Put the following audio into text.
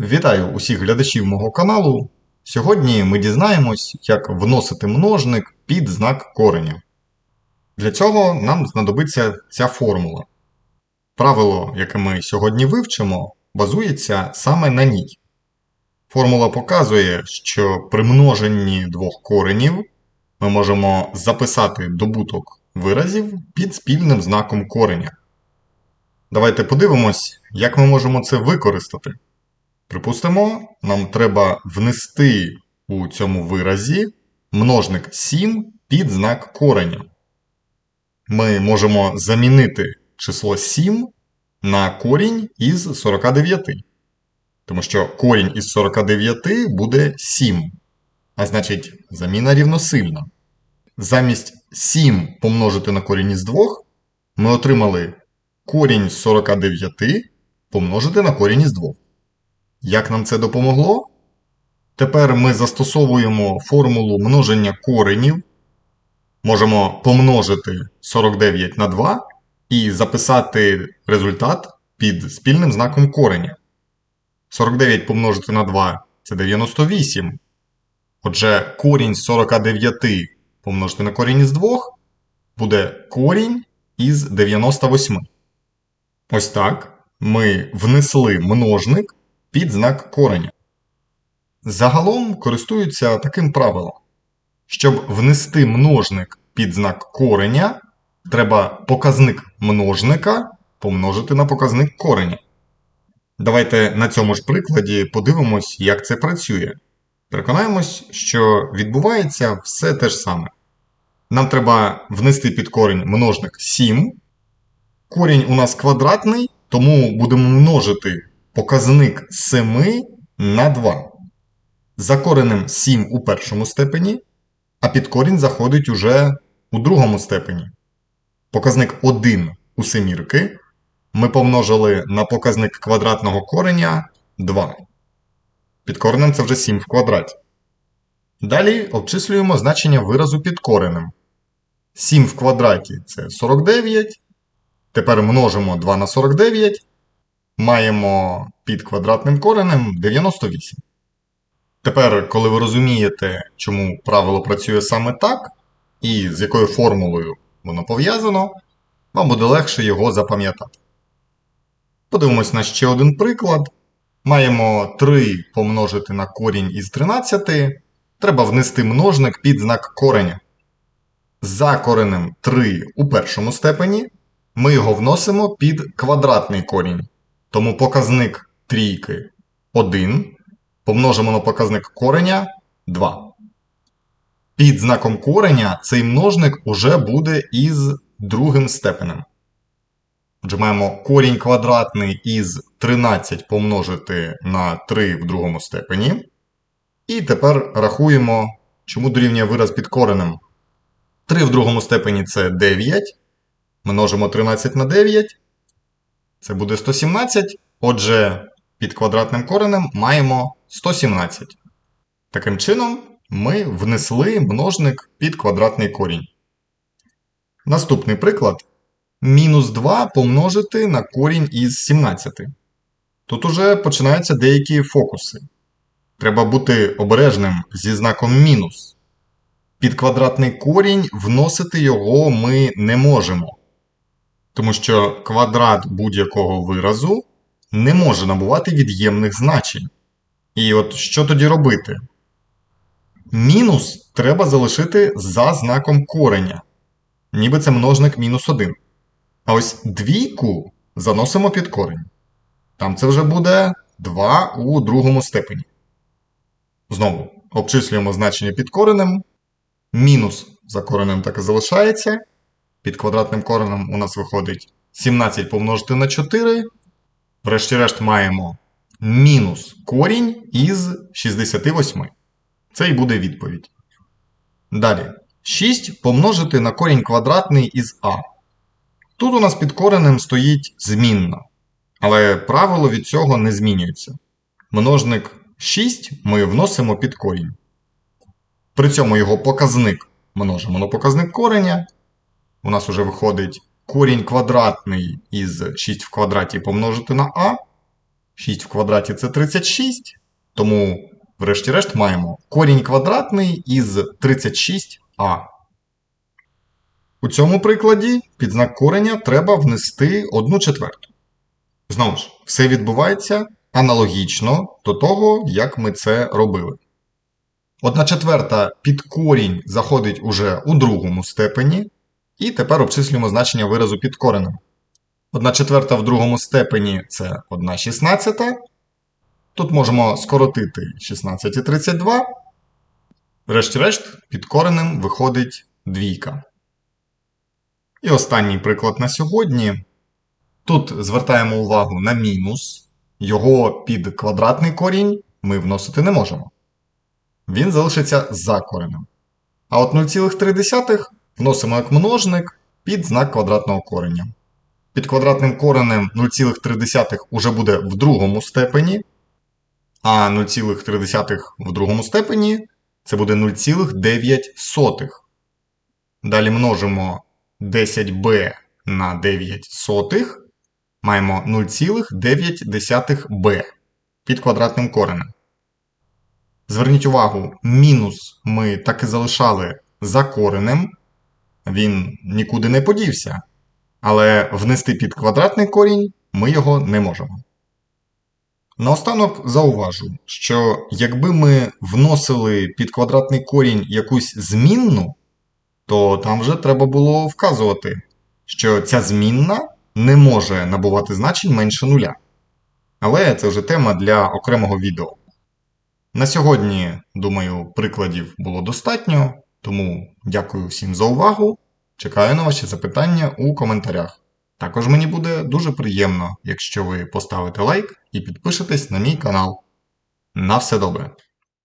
Вітаю усіх глядачів мого каналу. Сьогодні ми дізнаємось, як вносити множник під знак кореня. Для цього нам знадобиться ця формула. Правило, яке ми сьогодні вивчимо, базується саме на ній. Формула показує, що при множенні двох коренів ми можемо записати добуток виразів під спільним знаком кореня. Давайте подивимось, як ми можемо це використати. Припустимо, нам треба внести у цьому виразі множник 7 під знак кореня. Ми можемо замінити число 7 на корінь із 49. Тому що корінь із 49 буде 7. А значить, заміна рівносильна. Замість 7 помножити на корінь із 2 ми отримали корінь з 49 помножити на корінь із 2. Як нам це допомогло? Тепер ми застосовуємо формулу множення коренів. Можемо помножити 49 на 2 і записати результат під спільним знаком кореня. 49 помножити на 2 це 98. Отже, корінь з 49 помножити на корінь із 2 буде корінь із 98. Ось так ми внесли множник під знак кореня. Загалом користуються таким правилом. Щоб внести множник під знак кореня, треба показник множника помножити на показник кореня. Давайте на цьому ж прикладі подивимось, як це працює. Переконаємось, що відбувається все те ж саме. Нам треба внести під корінь множник 7. Корінь у нас квадратний, тому будемо множити показник 7 на 2. За коренем 7 у першому степені, а під корінь заходить уже у другому степені. Показник 1 у семірки ми помножили на показник квадратного кореня 2. Під коренем це вже 7 в квадраті. Далі обчислюємо значення виразу під коренем. 7 в квадраті це 49. Тепер множимо 2 на 49 маємо під квадратним коренем 98. Тепер, коли ви розумієте, чому правило працює саме так, і з якою формулою воно пов'язано, вам буде легше його запам'ятати. Подивимось на ще один приклад. Маємо 3 помножити на корінь із 13. Треба внести множник під знак кореня. За коренем 3 у першому степені ми його вносимо під квадратний корінь. Тому показник трійки 1 помножимо на показник кореня 2. Під знаком кореня цей множник уже буде із другим степенем. Отже, маємо корінь квадратний із 13 помножити на 3 в другому степені. І тепер рахуємо, чому дорівнює вираз під коренем. 3 в другому степені це 9. Множимо 13 на 9. Це буде 117. Отже, під квадратним коренем маємо 117. Таким чином, ми внесли множник під квадратний корінь. Наступний приклад. Мінус 2 помножити на корінь із 17. Тут уже починаються деякі фокуси. Треба бути обережним зі знаком мінус. Під квадратний корінь вносити його ми не можемо. Тому що квадрат будь-якого виразу не може набувати від'ємних значень. І от що тоді робити? Мінус треба залишити за знаком кореня. Ніби це множник мінус 1. А ось двійку заносимо під корень. Там це вже буде 2 у другому степені. Знову обчислюємо значення під коренем. Мінус за коренем так і залишається. Під квадратним коренем у нас виходить 17 помножити на 4. Врешті-решт маємо мінус корінь із 68. Це і буде відповідь. Далі. 6 помножити на корінь квадратний із А. Тут у нас під коренем стоїть змінна. Але правило від цього не змінюється. Множник 6 ми вносимо під корінь. При цьому його показник множимо на показник кореня. У нас вже виходить корінь квадратний із 6 в квадраті помножити на А. 6 в квадраті це 36, тому, врешті-решт, маємо корінь квадратний із 36а. У цьому прикладі під знак кореня треба внести 1 четверту. Знову ж, все відбувається аналогічно до того, як ми це робили. Одна четверта під корінь заходить уже у другому степені, і тепер обчислюємо значення виразу під коренем. Одна четверта в другому степені це 1 шістнадцята. Тут можемо скоротити 16 і 32. Врешті-решт, під коренем виходить двійка. І останній приклад на сьогодні. Тут звертаємо увагу на мінус. Його під квадратний корінь ми вносити не можемо. Він залишиться за коренем. А от 0,3 вносимо як множник під знак квадратного кореня. Під квадратним коренем 0,3 уже буде в другому степені, а 0,3 в другому степені це буде 0,9. Далі множимо 10b на 9 сотих, маємо 0,9b під квадратним коренем. Зверніть увагу, мінус ми так і залишали за коренем, він нікуди не подівся. Але внести під квадратний корінь ми його не можемо. Наостанок зауважу, що якби ми вносили під квадратний корінь якусь змінну, то там вже треба було вказувати, що ця змінна не може набувати значень менше нуля. Але це вже тема для окремого відео. На сьогодні, думаю, прикладів було достатньо, тому дякую всім за увагу. Чекаю на ваші запитання у коментарях. Також мені буде дуже приємно, якщо ви поставите лайк і підпишетесь на мій канал. На все добре!